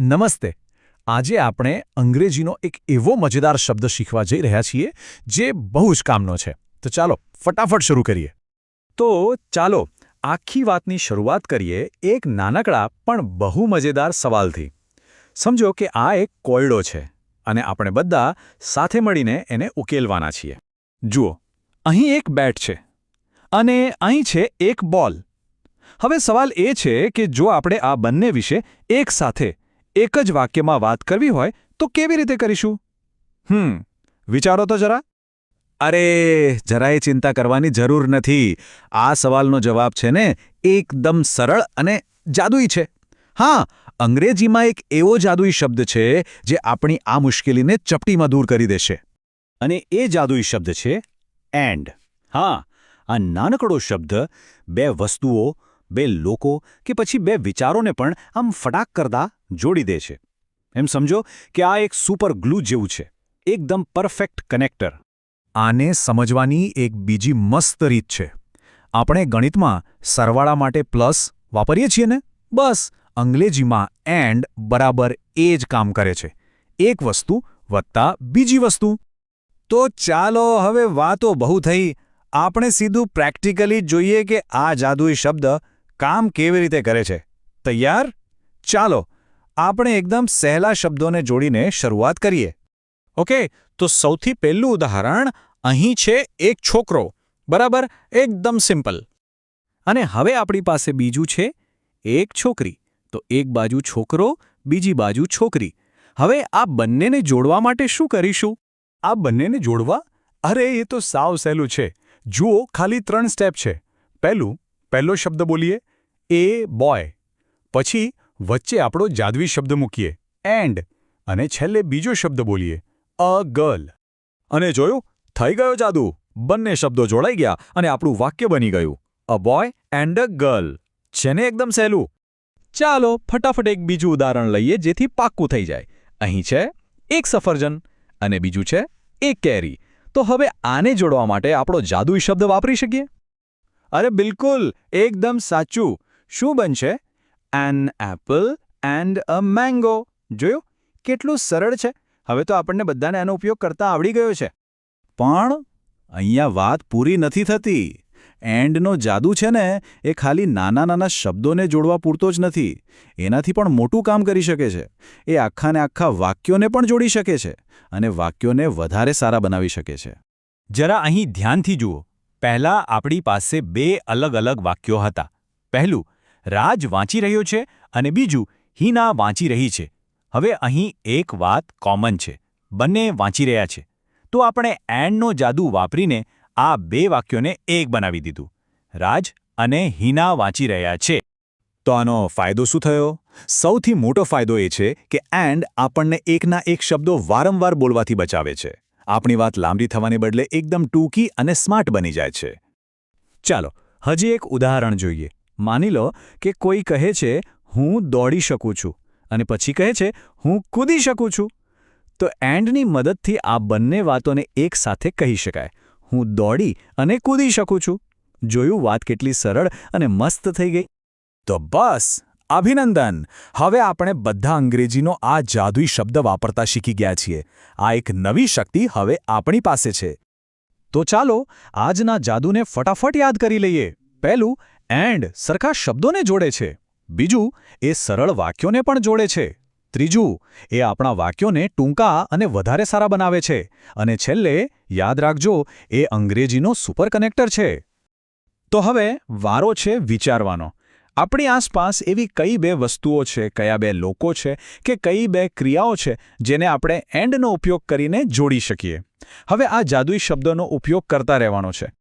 નમસ્તે. આજે આપણે અંગ્રેજીનો એક એવો મજેદાર શબ્દ શીખવા જઈ રહ્યા છીએ, જે બહુ જ કામનો છે. તો ચાલો, ફટાફટ શરૂ કરીએ. તો ચાલો, આખી વાતની શરૂઆત કરીએ એક નાનકડા પણ બહુ મજેદાર સવાલથી. સમજો કે આ એક કોયડો છે અને આપણે બધા સાથે મળીને એને ઉકેલવાના છીએ. જુઓ, અહીં એક બેટ છે અને અહીં છે એક બોલ. હવે સવાલ એ છે કે જો આપણે આ બંને વિશે એક સાથે એક જ વાક્યમાં વાત કરવી હોય તો કેવી રીતે કરીશું? હમ, વિચારો તો જરા. અરે, જરાય ચિંતા કરવાની જરૂર નથી. આ સવાલનો જવાબ છે ને, એકદમ સરળ અને જાદુઈ છે. હા, અંગ્રેજીમાં એક એવો જાદુઈ શબ્દ છે જે આપણી આ મુશ્કેલીને ચપટીમાં દૂર કરી દેશે. અને એ જાદુઈ શબ્દ છે, એન્ડ હા, આ નાનકડો શબ્દ, બે વસ્તુઓ, બે લોકો કે પછી બે વિચારોને પણ આમ ફટાક કરતા જોડી દે છે. એમ સમજો કે આ એક સુપર ગ્લુ જેવું છે. એકદમ પરફેક્ટ કનેક્ટર. આને સમજવાની એક બીજી મસ્ત રીત છે. આપણે ગણિતમાં સરવાળા માટે પ્લસ વાપરીએ છીએ ને? બસ. અંગ્રેજીમાં એન્ડ બરાબર એ જ કામ કરે છે. એક વસ્તુ વત્તા બીજી વસ્તુ. તો ચાલો હવે વાતો બહુ થઈ. આપણે સીધું પ્રેક્ટિકલી જોઈએ કે આ જાદુઈ શબ્દ કામ કેવી રીતે કરે છે. તૈયાર? ચાલો. આપણે એકદમ સહેલા શબ્દોને જોડીને શરૂઆત કરીએ. ઓકે, તો સૌથી પહેલું ઉદાહરણ, અહીં છે એક છોકરો. બરાબર? એકદમ સિમ્પલ. અને હવે આપણી પાસે બીજું છે, એક છોકરી. તો એક બાજુ છોકરો, બીજી બાજુ છોકરી. હવે આ બંનેને જોડવા માટે શું કરીશું? આ બંનેને જોડવા? અરે, એ તો સાવ સહેલું છે. જુઓ, ખાલી ત્રણ સ્ટેપ છે. પહેલું, પહેલો શબ્દ બોલીએ. A, boy. પછી વચ્ચે આપણો જાદવી શબ્દ મૂકીએ. એન્ડ. અને છેલ્લે બીજો શબ્દ બોલીએ. અ ગર્લ અને જોયું? થઈ ગયો જાદુ. બંને શબ્દો જોડાઈ ગયા અને આપણું વાક્ય બની ગયું. A boy and a girl. છે ને એકદમ સહેલું? ચાલો ફટાફટ એક બીજું ઉદાહરણ લઈએ જેથી પાક્કું થઈ જાય. અહીં છે એક સફરજન અને બીજું છે એક કેરી. તો હવે આને જોડવા માટે આપણો જાદુઈ શબ્દ વાપરી શકીએ? અરે બિલકુલ, એકદમ સાચું. શું બનશે? An apple and a mango જોયું? કેટલું સરળ છે. હવે તો આપણને બધાને આનો ઉપયોગ કરતા આવડી ગયો છે. પણ અહીંયા વાત પૂરી નથી થતી. એન્ડનો જાદુ છે ને, એ ખાલી નાના નાના શબ્દોને જોડવા પૂરતો જ નથી. એનાથી પણ મોટું કામ કરી શકે છે. એ આખાને આખા વાક્યોને પણ જોડી શકે છે અને વાક્યોને વધારે સારા બનાવી શકે છે. જરા અહીં ધ્યાનથી જુઓ. પહેલાં આપણી પાસે બે અલગ અલગ વાક્યો હતા. પહેલું રાજ વાંચી રહ્યો છે અને બીજું, હિના વાંચી રહી છે. હવે અહીં એક વાત કોમન છે. બંને વાંચી રહ્યા છે. તો આપણે એન્ડનો જાદુ વાપરીને આ બે વાક્યોને એક બનાવી દીધું. રાજ અને હિના વાંચી રહ્યા છે. તો આનો ફાયદો શું થયો? સૌથી મોટો ફાયદો એ છે કે એન્ડ આપણને એકના એક શબ્દો વારંવાર બોલવાથી બચાવે છે. આપણી વાત લાંબી થવાને બદલે એકદમ ટૂંકી અને સ્માર્ટ બની જાય છે. ચાલો, હજી એક ઉદાહરણ જોઈએ. માની લો કે કોઈ કહે છે, હું દોડી શકું છું. અને પછી કહે છે, હું કૂદી શકું છું. તો એન્ડની મદદથી આ બંને વાતોને એક સાથે કહી શકાય. હું દોડી અને કૂદી શકું છું. જોયું વાત કેટલી સરળ અને મસ્ત થઈ ગઈ. તો બસ, અભિનંદન. હવે આપણે બધા અંગ્રેજીનો આ જાદુઈ શબ્દ વાપરતા શીખી ગયા છીએ. આ એક નવી શક્તિ હવે આપણી પાસે છે. તો ચાલો, આજના જાદુને ફટાફટ યાદ કરી લઈએ. પહેલું એન્ડ સરખા શબ્દોને જોડે છે. બીજું, એ સરળ વાક્યોને પણ જોડે છે. ત્રીજું, એ આપણા વાક્યોને ટૂંકા અને વધારે સારા બનાવે છે. અને છેલ્લે, યાદ રાખજો, એ અંગ્રેજીનો સુપર કનેક્ટર છે. તો હવે, વારો છે વિચારવાનો. આપણી આસપાસ એવી કઈ બે વસ્તુઓ છે, કયા બે લોકો છે, કે કઈ બે ક્રિયાઓ છે, જેને આપણે એન્ડનો ઉપયોગ કરીને જોડી શકીએ. હવે આ જાદુઈ શબ્દોનો ઉપયોગ કરતા રહેવાનો છે.